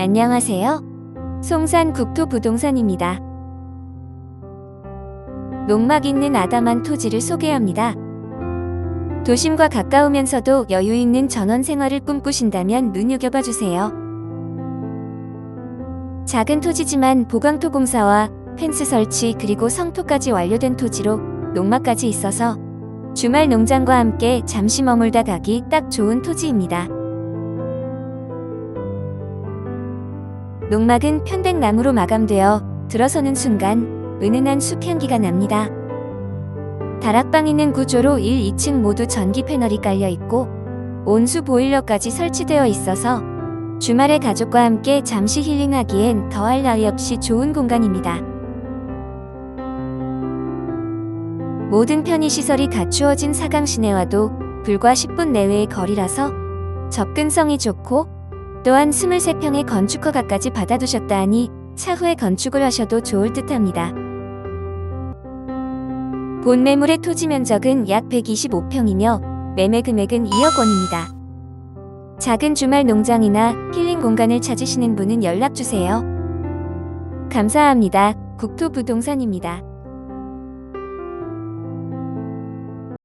안녕하세요. 송산 국토부동산입니다. 농막 있는 아담한 토지를 소개합니다. 도심과 가까우면서도 여유 있는 전원 생활을 꿈꾸신다면 눈여겨봐 주세요. 작은 토지지만 보강토 공사와 펜스 설치 그리고 성토까지 완료된 토지로 농막까지 있어서 주말 농장과 함께 잠시 머물다 가기 딱 좋은 토지입니다. 농막은 편백나무로 마감되어 들어서는 순간 은은한 숲향기가 납니다. 다락방 있는 구조로 1, 2층 모두 전기 패널이 깔려 있고 온수 보일러까지 설치되어 있어서 주말에 가족과 함께 잠시 힐링하기엔 더할 나위 없이 좋은 공간입니다. 모든 편의시설이 갖추어진 사강 시내와도 불과 10분 내외의 거리라서 접근성이 좋고 또한 23평의 건축 허가까지 받아두셨다 하니 차후에 건축을 하셔도 좋을 듯합니다. 본 매물의 토지 면적은 약 125평이며 매매 금액은 2억 원입니다. 작은 주말 농장이나 힐링 공간을 찾으시는 분은 연락 주세요. 감사합니다. 국토부동산입니다.